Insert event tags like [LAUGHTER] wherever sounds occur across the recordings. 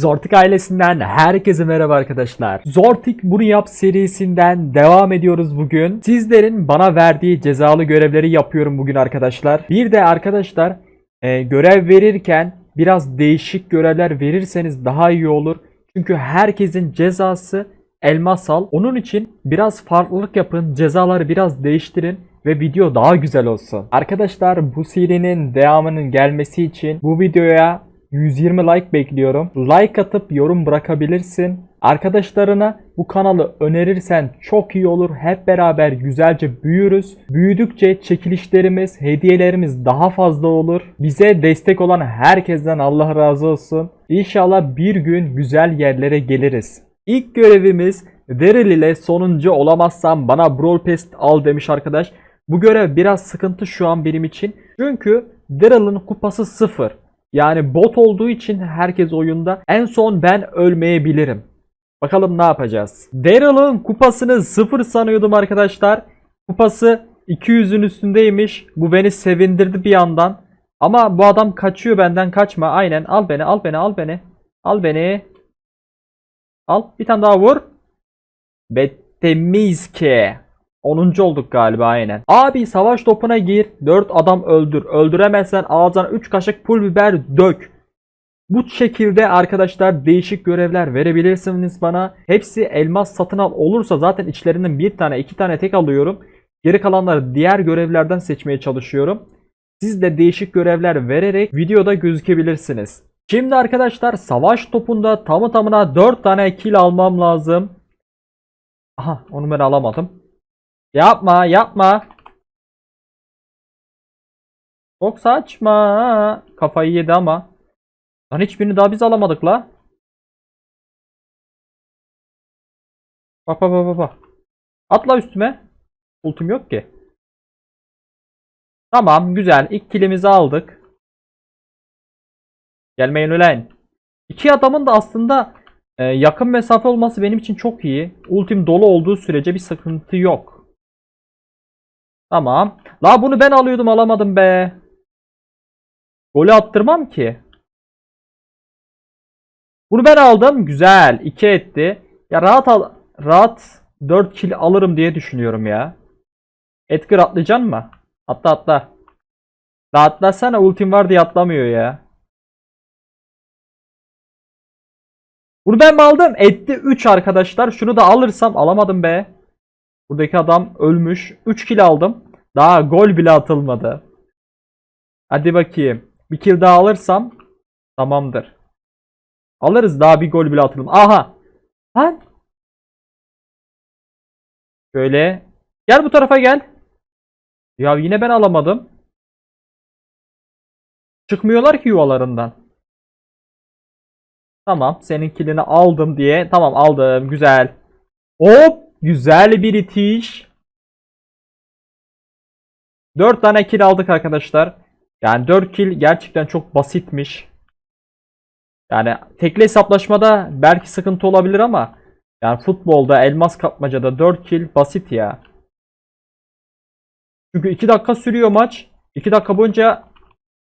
Zortik ailesinden herkese merhaba arkadaşlar. Zortik bunu yap serisinden devam ediyoruz bugün. Sizlerin bana verdiği cezalı görevleri yapıyorum bugün arkadaşlar. Bir de arkadaşlar e, görev verirken biraz değişik görevler verirseniz daha iyi olur. Çünkü herkesin cezası elmasal. Onun için biraz farklılık yapın, cezaları biraz değiştirin ve video daha güzel olsun. Arkadaşlar bu serinin devamının gelmesi için bu videoya 120 like bekliyorum. Like atıp yorum bırakabilirsin. Arkadaşlarına bu kanalı önerirsen çok iyi olur. Hep beraber güzelce büyürüz. Büyüdükçe çekilişlerimiz, hediyelerimiz daha fazla olur. Bize destek olan herkesten Allah razı olsun. İnşallah bir gün güzel yerlere geliriz. İlk görevimiz Daryl ile sonuncu olamazsam bana Brawl Pass al demiş arkadaş. Bu görev biraz sıkıntı şu an benim için. Çünkü Daryl'ın kupası sıfır. Yani bot olduğu için herkes oyunda. En son ben ölmeyebilirim. Bakalım ne yapacağız. Daryl'ın kupasını sıfır sanıyordum arkadaşlar. Kupası 200'ün üstündeymiş. Bu beni sevindirdi bir yandan. Ama bu adam kaçıyor benden kaçma. Aynen al beni al beni al beni. Al beni. Al bir tane daha vur. Bettemiz ki. 10. olduk galiba aynen. Abi savaş topuna gir. 4 adam öldür. Öldüremezsen ağzına 3 kaşık pul biber dök. Bu şekilde arkadaşlar değişik görevler verebilirsiniz bana. Hepsi elmas satın al olursa zaten içlerinden bir tane iki tane tek alıyorum. Geri kalanları diğer görevlerden seçmeye çalışıyorum. Siz de değişik görevler vererek videoda gözükebilirsiniz. Şimdi arkadaşlar savaş topunda tamı tamına 4 tane kill almam lazım. Aha onu ben alamadım. Yapma yapma. Çok saçma. Kafayı yedi ama. Lan hiçbirini daha biz alamadık la. Bak bak bak bak. Atla üstüme. Ultim yok ki. Tamam güzel. İlk kilimizi aldık. Gelmeyin ulan. İki adamın da aslında e, yakın mesafe olması benim için çok iyi. Ultim dolu olduğu sürece bir sıkıntı yok. Tamam. La bunu ben alıyordum alamadım be. Golü attırmam ki. Bunu ben aldım. Güzel. 2 etti. Ya rahat al rahat 4 kill alırım diye düşünüyorum ya. Edgar atlayacaksın mı? Atla atla. Rahatlasana ultim var diye atlamıyor ya. Bunu ben mi aldım? Etti 3 arkadaşlar. Şunu da alırsam alamadım be. Buradaki adam ölmüş. 3 kill aldım. Daha gol bile atılmadı. Hadi bakayım. Bir kill daha alırsam tamamdır. Alırız daha bir gol bile atılım. Aha. Lan. Şöyle. Gel bu tarafa gel. Ya yine ben alamadım. Çıkmıyorlar ki yuvalarından. Tamam. Senin killini aldım diye. Tamam aldım. Güzel. Hop. Güzel bir itiş. 4 tane kill aldık arkadaşlar. Yani 4 kill gerçekten çok basitmiş. Yani tekli hesaplaşmada belki sıkıntı olabilir ama yani futbolda, elmas kapmacada 4 kill basit ya. Çünkü 2 dakika sürüyor maç. 2 dakika boyunca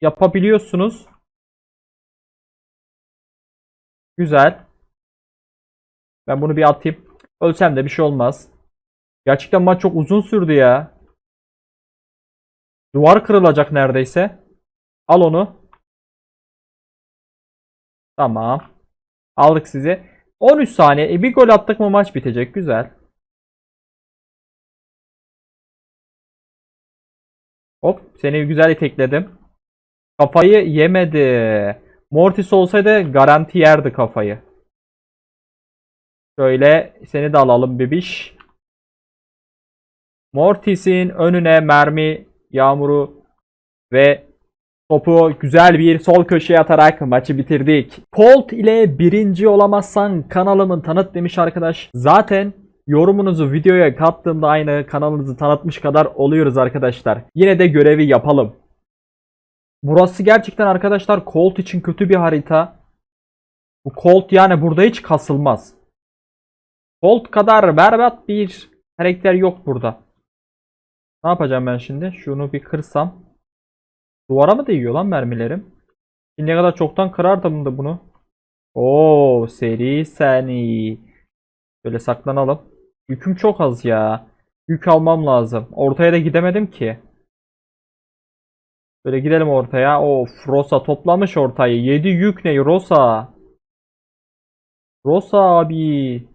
yapabiliyorsunuz. Güzel. Ben bunu bir atayım. Ölsem de bir şey olmaz. Gerçekten maç çok uzun sürdü ya. Duvar kırılacak neredeyse. Al onu. Tamam. Aldık sizi. 13 saniye. E bir gol attık mı maç bitecek. Güzel. Hop. Seni güzel itekledim. Kafayı yemedi. Mortis olsaydı garanti yerdi kafayı. Şöyle seni de alalım bebiş. Mortis'in önüne mermi yağmuru ve topu güzel bir sol köşeye atarak maçı bitirdik. Colt ile birinci olamazsan kanalımın tanıt demiş arkadaş. Zaten yorumunuzu videoya kattığımda aynı kanalınızı tanıtmış kadar oluyoruz arkadaşlar. Yine de görevi yapalım. Burası gerçekten arkadaşlar Colt için kötü bir harita. Bu Colt yani burada hiç kasılmaz. Colt kadar berbat bir karakter yok burada. Ne yapacağım ben şimdi? Şunu bir kırsam. Duvara mı değiyor lan mermilerim? Şimdiye kadar çoktan kırardım da bunu. Oo seri seni. Böyle saklanalım. Yüküm çok az ya. Yük almam lazım. Ortaya da gidemedim ki. Böyle gidelim ortaya. Of Rosa toplamış ortayı. 7 yük ne Rosa? Rosa abi.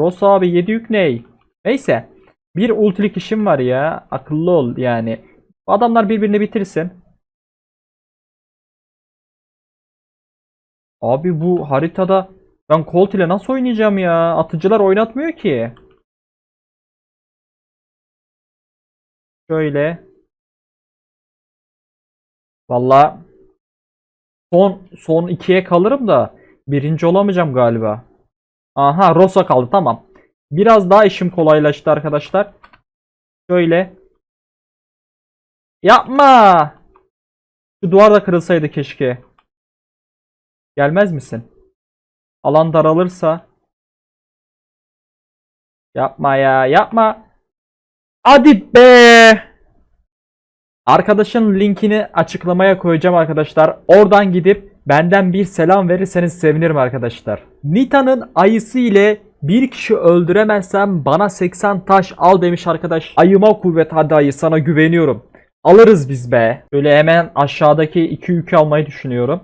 Rosa abi 7 yük ne? Neyse. Bir ultilik işim var ya. Akıllı ol yani. Adamlar birbirini bitirsin. Abi bu haritada ben Colt ile nasıl oynayacağım ya? Atıcılar oynatmıyor ki. Şöyle. Valla son son ikiye kalırım da birinci olamayacağım galiba. Aha Rosa kaldı tamam. Biraz daha işim kolaylaştı arkadaşlar. Şöyle. Yapma. Şu duvar da kırılsaydı keşke. Gelmez misin? Alan daralırsa. Yapma ya, yapma. Hadi be. Arkadaşın linkini açıklamaya koyacağım arkadaşlar. Oradan gidip benden bir selam verirseniz sevinirim arkadaşlar. Nita'nın ayısı ile bir kişi öldüremezsem bana 80 taş al demiş arkadaş. Ayıma kuvvet hadi ayı sana güveniyorum. Alırız biz be. Böyle hemen aşağıdaki iki yükü almayı düşünüyorum.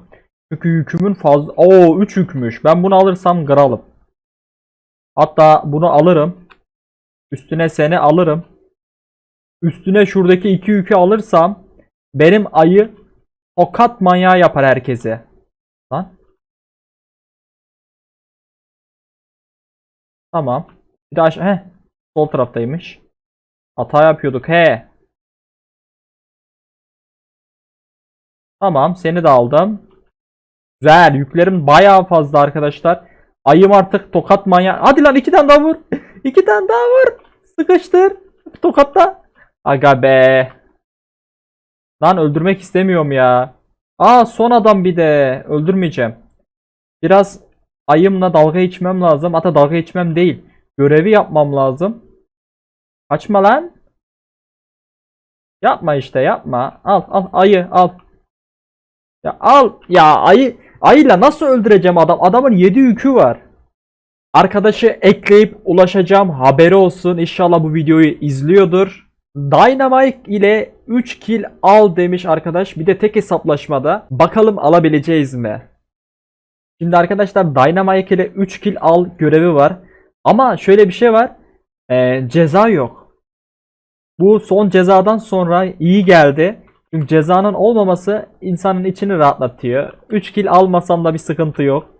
Çünkü yükümün fazla... Oo 3 yükmüş. Ben bunu alırsam kralım. Hatta bunu alırım. Üstüne seni alırım. Üstüne şuradaki iki yükü alırsam benim ayı tokat manyağı yapar herkese. Tamam. Bir daha aşağı... Heh. Sol taraftaymış. Hata yapıyorduk. He. Tamam. Seni de aldım. Güzel. Yüklerim bayağı fazla arkadaşlar. Ayım artık tokat manyağı. Hadi lan iki tane daha vur. [LAUGHS] iki tane daha vur. Sıkıştır. Tokatta. Aga be. Lan öldürmek istemiyorum ya. Aa son adam bir de. Öldürmeyeceğim. Biraz ayımla dalga içmem lazım. Hatta dalga içmem değil. Görevi yapmam lazım. Kaçma lan. Yapma işte yapma. Al al ayı al. Ya al ya ayı ayıyla nasıl öldüreceğim adam? Adamın 7 yükü var. Arkadaşı ekleyip ulaşacağım. Haberi olsun. İnşallah bu videoyu izliyordur. Dynamite ile 3 kill al demiş arkadaş. Bir de tek hesaplaşmada. Bakalım alabileceğiz mi? Şimdi arkadaşlar Dynamite ile 3 kill al görevi var. Ama şöyle bir şey var. Ee, ceza yok. Bu son cezadan sonra iyi geldi. Çünkü cezanın olmaması insanın içini rahatlatıyor. 3 kill almasam da bir sıkıntı yok.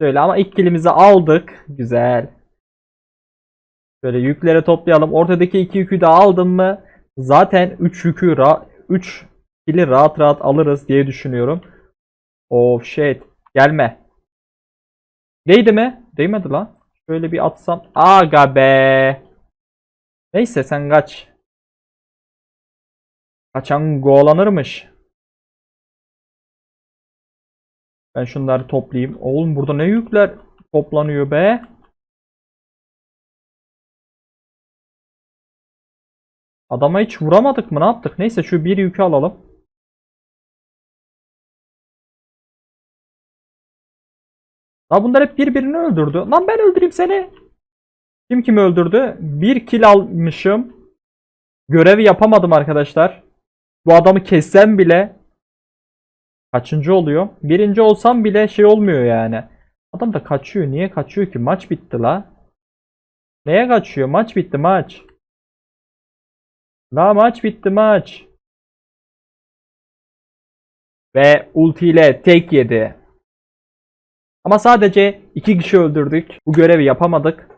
Şöyle ama ilk killimizi aldık. Güzel. Böyle yükleri toplayalım. Ortadaki iki yükü de aldım mı zaten 3 yükü ra 3 kill'i rahat rahat alırız diye düşünüyorum. Oh shit. Gelme. Değdi mi? Değmedi lan. Şöyle bir atsam. Aga be. Neyse sen kaç. Kaçan goğlanırmış. Ben şunları toplayayım. Oğlum burada ne yükler toplanıyor be? Adama hiç vuramadık mı? Ne yaptık? Neyse şu bir yükü alalım. Ya bunlar hep birbirini öldürdü. Lan ben öldüreyim seni. Kim kimi öldürdü? Bir kill almışım. Görevi yapamadım arkadaşlar. Bu adamı kessem bile kaçıncı oluyor? Birinci olsam bile şey olmuyor yani. Adam da kaçıyor. Niye kaçıyor ki? Maç bitti la. Neye kaçıyor? Maç bitti maç. La maç bitti maç. Ve ulti ile tek yedi. Ama sadece iki kişi öldürdük. Bu görevi yapamadık.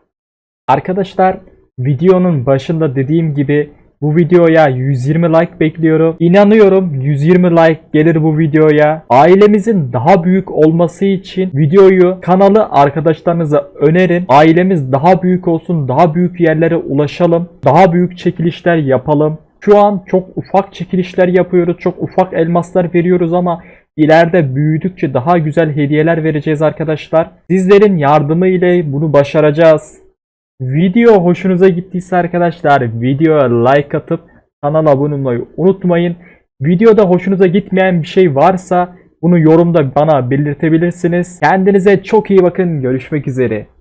Arkadaşlar videonun başında dediğim gibi bu videoya 120 like bekliyorum. İnanıyorum 120 like gelir bu videoya. Ailemizin daha büyük olması için videoyu, kanalı arkadaşlarınıza önerin. Ailemiz daha büyük olsun, daha büyük yerlere ulaşalım. Daha büyük çekilişler yapalım. Şu an çok ufak çekilişler yapıyoruz. Çok ufak elmaslar veriyoruz ama ileride büyüdükçe daha güzel hediyeler vereceğiz arkadaşlar. Sizlerin yardımı ile bunu başaracağız. Video hoşunuza gittiyse arkadaşlar videoya like atıp kanala abone olmayı unutmayın. Videoda hoşunuza gitmeyen bir şey varsa Bunu yorumda bana belirtebilirsiniz. Kendinize çok iyi bakın. Görüşmek üzere.